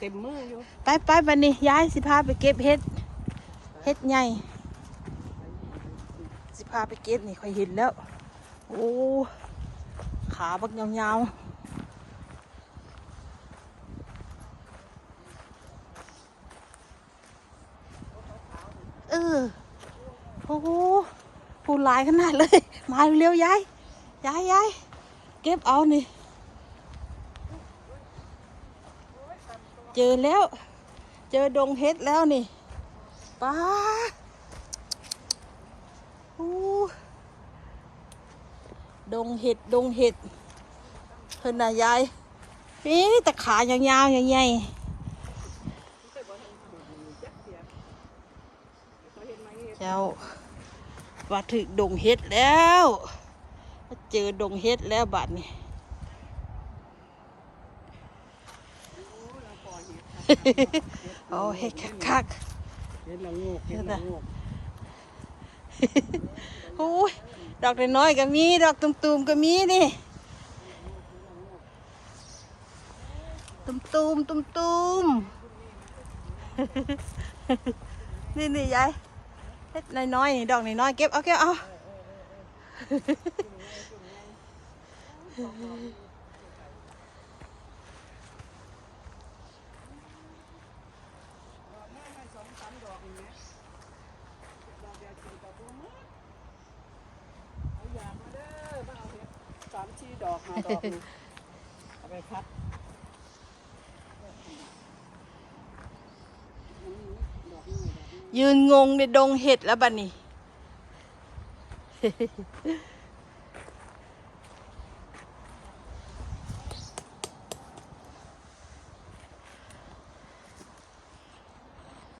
เต็มมืออยู่ไปไปบันนี้ย้ายสิพาไปเก็บเห็ดเห็ดใหญ่ สิพาไปเก็บนี่ค่อยเห็นแล้ว โอ้ขาบักยาวๆเออโอ้โหปูหลายขนาดเลย มาเร็วย้ายย้ายย้ายเก็บเอานี่ เจอแล้ว เจอดงเห็ดแล้วนี่ป้าอู้ดงเห็ดดงเห็ดเพิ่นน่ะยายนี่แต่ขายาวๆใหญ่ๆเจ้าว่าถึงดงเห็ดแล้ว เจอดงเห็ดแล้วบัดนี้ โอ้เห็ดคักเห็ดละโงกเห็ดละโงกๆโอ้ยดอกน้อยๆก็มี ดอกตุ่มๆก็มีนี่ตุ่มตุ่มตุ่มตุ่มๆนี่นี่ยายเฮ็ดน้อยๆนี่ดอกน้อยๆเก็บเอาเก็บเอาเอาอย่างมาเด้อมาเอาเห็ดสามชีดอกมาดอกนี่เอาไปพัดดอกนี่ดอกนี่ ยืนงงในดงเห็ดแล้วบัดนี้